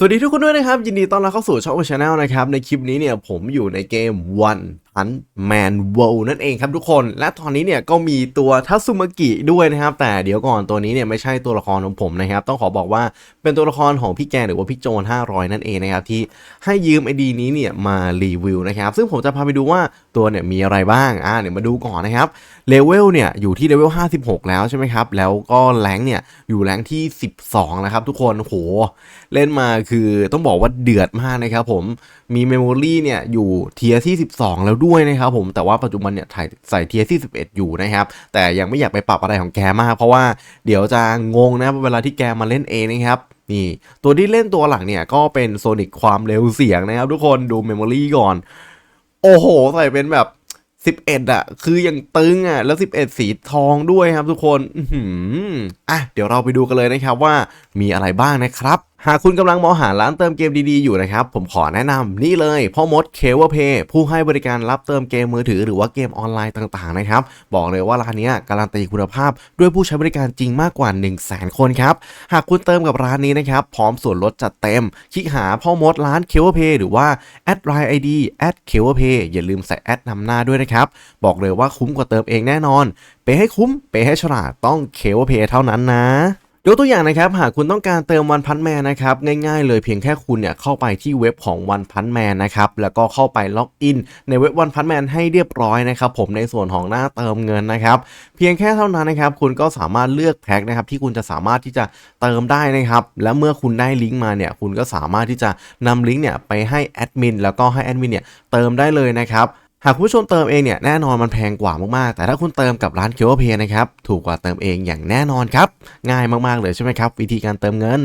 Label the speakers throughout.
Speaker 1: สวัสดีทุกคนด้วยนะครับ ยินดีต้อนรับเข้าสู่ช่องชาแนลนะครับ ในคลิปนี้เนี่ยผมอยู่ในเกม One Punch Man World นั่นเองครับทุกคน และตอนนี้เนี่ยก็มีตัวทัตสึมากิด้วยนะครับ แต่เดี๋ยวก่อนตัวนี้เนี่ยไม่ใช่ตัวละครของผมนะครับ ต้องขอบอกว่าเป็นตัวละครของพี่แกหรือว่าพี่โจน500 นั่นเองนะครับ ที่ให้ยืมไอดีนี้เนี่ยมารีวิวนะครับ ซึ่งผมจะพาไปดูว่าตัวเนี่ยมีอะไรบ้างอ่าเดี๋ยวมาดูก่อนนะครับเลเวลเนี่ยอยู่ที่เลเวล56 แล้วใช่ไหมครับ แล้วก็แรงเนี่ยอยู่แรงที่ 12แล้วครับทุกคนโหเล่นมาคือต้องบอกว่าเดือดมากนะครับผมมีเมมโมรี่เนี่ยอยู่เทียที่ 12 แล้วด้วยวยนะครับผมแต่ว่าปัจจุบันเนี่ยถ่ายใส่เทียที่11 อยู่นะครับ แต่ยังไม่อยากไปปรับอะไรของแกมาก เพราะว่าเดี๋ยวจะงงนะเวลาที่แกมาเล่นเองนะครับนี่ตัวที่เล่นตัวหลังเนี่ยก็เป็นโซนิกความเร็วเสียงนะครับทุกคนดูเมมโมรีก่อน โอ้โห ใส่เป็นแบบ 11อะคือยังตึงอะแล้ว 11 สีทองด้วยครับทุกคน อือะ เดี๋ยวเราไปดูกันเลยนะครับว่ามีอะไรบ้างนะครับ หากคุณกำลังมองหาร้านเติมเกมดีๆอยู่นะครับ ผมขอแนะนำนี่เลยพ่อมดเคเวอร์เพย์ผู้ให้บริการรับเติมเกมมือถือหรือว่าเกมออนไลน์ต่างๆนะครับ บอกเลยว่าร้านนี้การันตีคุณภาพด้วยผู้ใช้บริการจริงมากกว่า 1 0 0 0 0แสนคนครับ หากคุณเติมกับร้านนี้นะครับ พร้อมส่วนลดจัดเต็ม คลิกหาพ่อมดร้านเคเวอร์เพย์หรือว่าแอดไลน์ไอดีแอดเคเวอร์เพย์อย่าลืมใส่แอดนำหน้าด้วยนะครับบอกเลยว่าคุ้มกว่าเติมเองแน่นอนเปให้คุ้มเปให้ฉลาดต้องเคเวอร์เพย์เท่านั้นนะ ยกตัวอย่างนะครับ หากคุณต้องการเติมวันพันแมนนะครับ ง่ายๆเลยเพียงแค่คุณเนี่ยเข้าไปที่เว็บของวันพันแมนนะครับ แล้วก็เข้าไปล็อกอินในเว็บวันพันแมนให้เรียบร้อยนะครับ ผมในส่วนของหน้าเติมเงินนะครับ เพียงแค่เท่านั้นนะครับ คุณก็สามารถเลือกแพ็คนะครับ ที่คุณจะสามารถที่จะเติมได้นะครับ และเมื่อคุณได้ลิงก์มาเนี่ย คุณก็สามารถที่จะนำลิงก์เนี่ยไปให้แอดมินแล้วก็ให้แอดมินเนี่ยเติมได้เลยนะครับ หากคุณผู้ชมเติมเองเนี่ยแน่นอนมันแพงกว่ามากๆ แต่ถ้าคุณเติมกับร้านเคียวเพย์นะครับถูกกว่าเติมเองอย่างแน่นอนครับ ง่ายมากๆเลยใช่ไหมครับ วิธีการเติมเงิน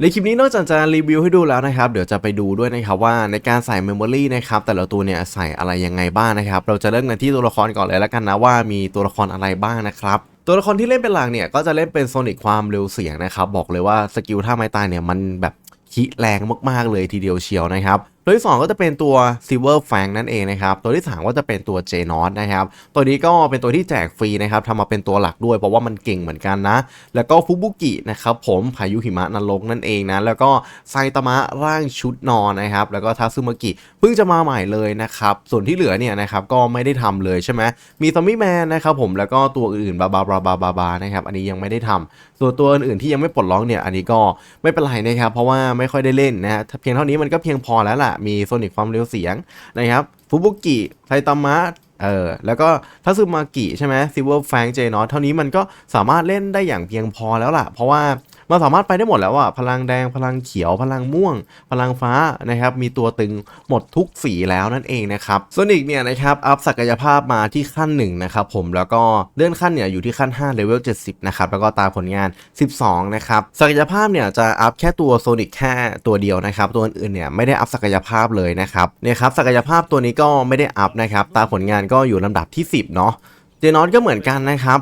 Speaker 1: ในคลิปนี้นอกจากจะรีวิวให้ดูแล้วนะครับ เดี๋ยวจะไปดูด้วยนะครับว่าในการใส่เมมโมรีนะครับแต่ละตัวเนี่ยใส่อะไรยังไงบ้างนะครับ เราจะเริ่มกันที่ตัวละครก่อนเลยแล้วกันนะว่ามีตัวละครอะไรบ้างนะครับตัวละครที่เล่นเป็นหลักเนี่ยก็จะเล่นเป็นโซนิกความเร็วเสียงนะครับบอกเลยว่าสกิลท่าไม้ตายเนี่ยมันแบบขี้แรงมากๆเลยทีเดียวเชียวนะครับ ตัวที่ 2 ก็จะเป็นตัว Silver Fang นั่นเองนะครับ ตัวที่ 3 ก็จะเป็นตัว j n o t นะครับ ตัวนี้ก็เป็นตัวที่แจกฟรีนะครับทำมาเป็นตัวหลักด้วยเพราะว่ามันเก่งเหมือนกันนะ แล้วก็ฟุบุกินะครับผมพายุหิมะนรกนั่นเองนะ แล้วก็ไซตามะร่างชุดนอนนะครับ แล้วก็ทัซึมากิเพิ่งจะมาใหม่เลยนะครับ ส่วนที่เหลือเนี่ยนะครับก็ไม่ได้ทำเลยใช่ไหมมีซอมบี้แมนนะครับผมแล้วก็ตัวอื่นๆบาบาบาบาบาบานะครับอันนี้ยังไม่ได้ทำส่วนตัวอื่นๆที่ยังไม่ปลดล็อกเนี่ยอันนี้ก็ไม่เป็นไรนะครับเพราะว่าไม่ค่อยได้เล่นนะฮะเพียงเท่านี้มันก็เพียงพอแล้วล่ะมีโซนิกความเร็วเสียงนะครับฟุบุกิไซตามะเออแล้วก็ทัซึมากิใช่ไหมซิเวอร์แฟงเจนอตเท่านี้มันก็สามารถเล่นได้อย่างเพียงพอแล้วล่ะ เพราะว่า มันสามารถไปได้หมดแล้วอะพลังแดงพลังเขียวพลังม่วง พลังฟ้านะครับมีตัวตึงหมดทุกสีแล้วนั่นเองนะครับส่วนอีกเนี่ยนะครับอัพศักยภาพมาที่ขั้น1นะครับผมแล้วก็เลื่อนขั้นเนี่ยอยู่ที่ขั้น5เลเวล70นะครับแล้วก็ตามผลงาน 12นะครับศักยภาพเนี่ยจะอัพแค่ตัวโซนิกแค่ตัวเดียวนะครับตัวอื่นๆเนี่ยไม่ได้อัพศักยภาพเลยนะครับเนี่ยครับศักยภาพตัวนี้ก็ไม่ได้อัพนะครับตามผลงานก็อยู่ลำดับที่ 10เนาะเจนอตก็เหมือนกันนะครับ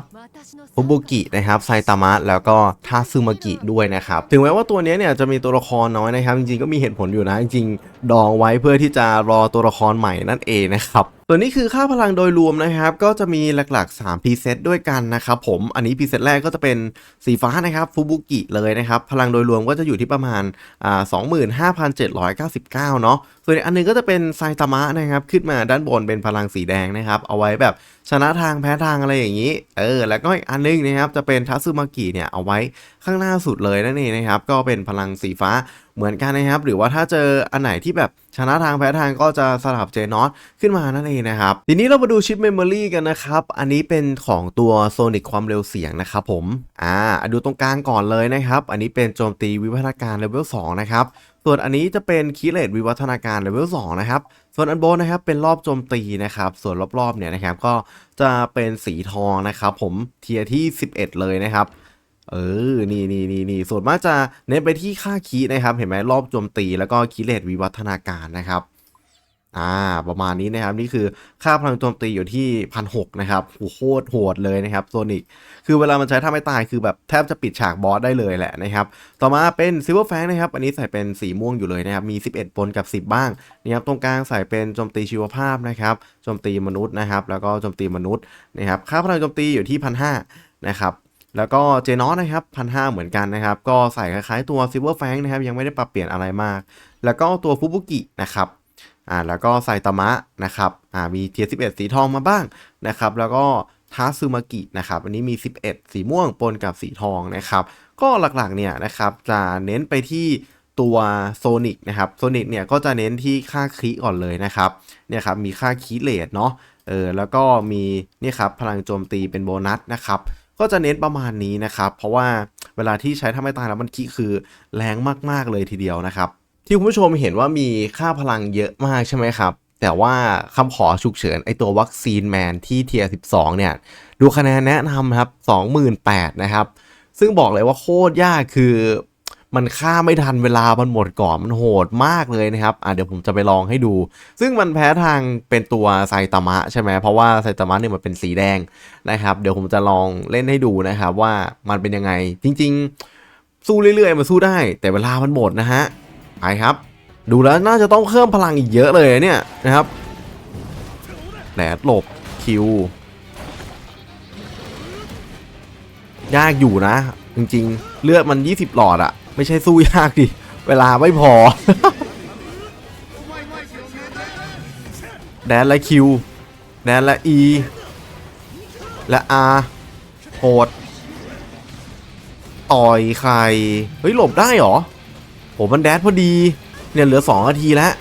Speaker 1: ฟูบุกินะครับไซตามะแล้วก็ทาซึมากิด้วยนะครับ ถึงแม้ว่าตัวนี้เนี่ยจะมีตัวละครน้อยนะครับ จริงๆก็มีเหตุผลอยู่นะ จริงๆ ดองไว้เพื่อที่จะรอตัวละครใหม่นั่นเองนะครับ ตัวนี้คือค่าพลังโดยรวมนะครับ ก็จะมีหลักๆ3พรีเซตด้วยกันนะครับผมอันนี้พรีเซตแรกก็จะเป็นสีฟ้านะครับฟูบุกิเลยนะครับ พลังโดยรวมก็จะอยู่ที่ประมาณอ่า25,799เนาะส่วนอันหนึงก็จะเป็นไซตามะนะครับ ขึ้นมาด้านบนเป็นพลังสีแดงนะครับ เอาไว้แบบชนะทางแพ้ทางอะไรอย่างนี้ เออ แล้วก็อีกอันนึงนะครับ จะเป็นทัซึมากิเนี่ย เอาไว้ข้างหน้าสุดเลยนั่นเองนะครับ ก็เป็นพลังสีฟ้าเหมือนกันนะครับ หรือว่าถ้าเจออันไหนที่แบบ ชนะทางแพ้ทางก็จะสลับเจนอตขึ้นมานั่นเองนะครับ ทีนี้เรามาดูชิปเมมโมรีกันนะครับ อันนี้เป็นของตัวโซนิกความเร็วเสียงนะครับผม อ่า ดูตรงกลางก่อนเลยนะครับ อันนี้เป็นโจมตีวิวัฒนาการเลเวล2นะครับส่วนอันนี้จะเป็นคีเลตวิวัฒนาการเลเวล2นะครับ ส่วนอันบนนะครับเป็นรอบโจมตีนะครับ ส่วนรอบๆเนี่ยนะครับก็จะเป็นสีทองนะครับผมเทียที่ 11 เลยนะครับ เออ นี่นี่นี่นี่ส่วนมากจะเน้นไปที่ค่าคีนะครับ เห็นไหมรอบโจมตีแล้วก็คีเลตวิวัฒนาการนะครับ อ่า ประมาณนี้นะครับ นี่คือค่าพลังโจมตีอยู่ที่พันหนะครับโอ้โหโคตรโหดเลยนะครับโซนิกคือเวลามันใช้ท่าไม่ตายคือแบบแทบจะปิดฉากบอสได้เลยแหละนะครับ ต่อมาเป็นซิลเวอร์แฟงนะครับ อันนี้ใส่เป็นสีม่วงอยู่เลยนะครับ มี 11ปนกับ 10 บ้างนะครับตรงกลางใส่เป็นโจมตีชีวภาพนะครับโจมตีมนุษย์นะครับ แล้วก็โจมตีมนุษย์นะครับ ค่าพลังโจมตีอยู่ที่พันห้านะครับ แล้วก็เจนอสนะครับพันห้าเหมือนกันนะครับ ก็ใส่คล้ายๆตัวซิเวอร์แฟงนะครับ ยังไม่ได้ปรับเปลี่ยนอะไรมาก แล้วก็ตัวฟุบุกินะครับอ่าแล้วก็ไซตามะนะครับอ่ามีเทียร์11สีทองมาบ้างนะครับ แล้วก็ทาซึมากินะครับ อันนี้มี 11 สีม่วงปนกับสีทองนะครับ ก็หลักๆเนี่ยนะครับจะเน้นไปที่ตัวโซนิกนะครับโซนิกเนี่ยก็จะเน้นที่ค่าคลิก่อนเลยนะครับเนี่ยครับมีค่าคีเลดเนาะเออแล้วก็มีนี่ครับพลังโจมตีเป็นโบนัสนะครับ ก็จะเน้นประมาณนี้นะครับ เพราะว่าเวลาที่ใช้ถ้าไม่ตายแล้วมันคีคือแรงมากๆเลยทีเดียวนะครับ ที่คุณผู้ชมเห็นว่ามีค่าพลังเยอะมากใช่ไหมครับแต่ว่าคำขอฉุกเฉินไอตัววัคซีนแมนที่เทียร์12 เนี่ย ดูคะแนนแนะนำครับ 28,000นะครับ ซึ่งบอกเลยว่าโคตรยากคือ มันฆ่าไม่ทันเวลามันหมดก่อนมันโหดมากเลยนะครับอะเดี๋ยวผมจะไปลองให้ดู ซึ่งมันแพ้ทางเป็นตัวไซตามะใช่ไหมเพราะว่าไซตามะเนี่ยมันเป็นสีแดงนะครับเดี๋ยวผมจะลองเล่นให้ดูนะครับว่ามันเป็นยังไงจริง ๆ สู้เรื่อยๆมันสู้ได้ แต่เวลามันหมดนะฮะไปครับ ดูแล้วน่าจะต้องเพิ่มพลังอีกเยอะเลยเนี่ยนะครับแหลดหลบคิวยากอยู่นะ จริงๆ เลือดมัน 20 หลอดอะ ไม่ใช่สู้ยากดิ เวลาไม่พอ แดนและคิว แดนและอีและอาโหดต่อยใคร เฮ้ย หลบได้หรอโหมันแดดพอดี เนี่ยเหลือ 2 นาทีแล้ว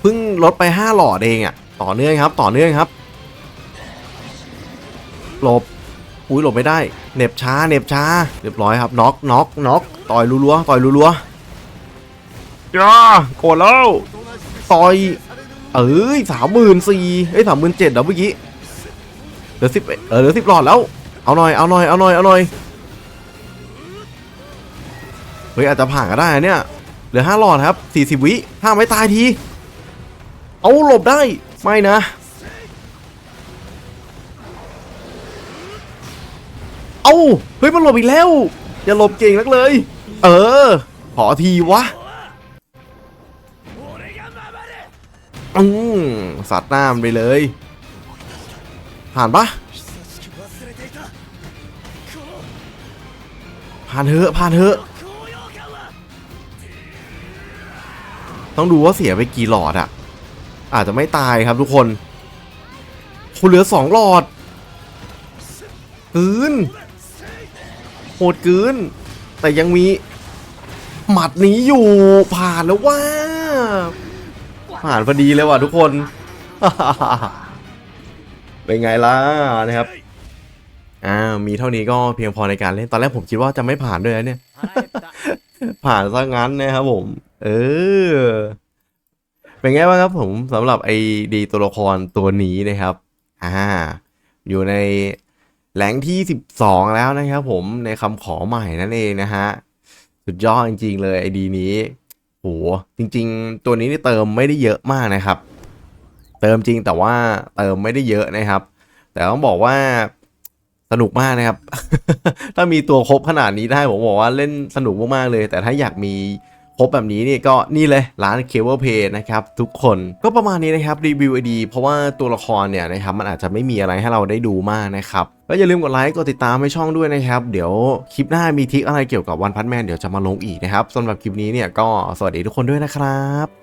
Speaker 1: เพิ่งลดไป 5 หลอดเองอะต่อเนื่องครับ ต่อเนื่องครับ หลบ อุ้ยหลบไม่ได้เหน็บช้าเหน็บช้า เรียบร้อยครับน็อกน็อกน็อกต่อยรัวๆต่อยรัวๆจ้าโกรธแล้วต่อยเอ้ยสามหมื่นสี่เอ้ยสามหมื่นเจ็ดแล้วเมื่อกี้เหลือสิบเออเหลือสิบหลอดแล้วเอาหน่อยเอาหน่อยเอาหน่อยเอาหน่อยเฮ้ยอาจจะผ่านก็ได้นะเนี่ยเหลือห้าหลอดครับสี่สิบวิห้ามไม่ตายทีเอาหลบได้ไม่นะ เอ้า เฮ้ย มันหลบอีกแล้ว อย่าหลบเก่งนักเลย เออ ขอทีวะ อืมสัตว์หน้ามันไปเลย ผ่านปะผ่านเถอะ ผ่านเถอะ ต้องดูว่าเสียไปกี่หลอดอะอาจจะไม่ตายครับทุกคน คุณเหลือสองหลอดคืน หดเกิน แต่ยังมีหมัดนี้อยู่ผ่านแล้วว่า ผ่านพอดีเลยว่ะทุกคน เป็นไงล่ะนะครับอ่ามีเท่านี้ก็เพียงพอในการเล่น ตอนแรกผมคิดว่าจะไม่ผ่านด้วยนะเนี่ย ผ่านซะงั้นนะครับผม เออ เป็นไงบ้างครับผมสำหรับไอดีตัวละครตัวนี้นะครับ อ่า อยู่ใน แหลงที่ 12 แล้วนะครับผมในคำขอใหม่นั่นเองนะฮะ สุดยอดจริง ๆ เลยไอดีนี้โหจริง ๆ ตัวนี้นี่เติมไม่ได้เยอะมากนะครับ เติมจริงแต่ว่าเติมไม่ได้เยอะนะครับ แต่ต้องบอกว่าสนุกมากนะครับ ถ้ามีตัวครบขนาดนี้ได้ผมบอกว่าเล่นสนุกมากๆเลย แต่ถ้าอยากมี ครบแบบนี้นี่ก็นี่เลยร้านเคเบิลเพย์นะครับทุกคนก็ประมาณนี้นะครับรีวิวไอดีเพราะว่าตัวละครเนี่ยนะครับมันอาจจะไม่มีอะไรให้เราได้ดูมากนะครับก็อย่าลืมกดไลค์กดติดตามให้ช่องด้วยนะครับ เดี๋ยวคลิปหน้ามีทิคอะไรเกี่ยวกับวันพัทแมนเดี๋ยวจะมาลงอีกนะครับสำหรับคลิปนี้เนี่ยก็สวัสดีทุกคนด้วยนะครับ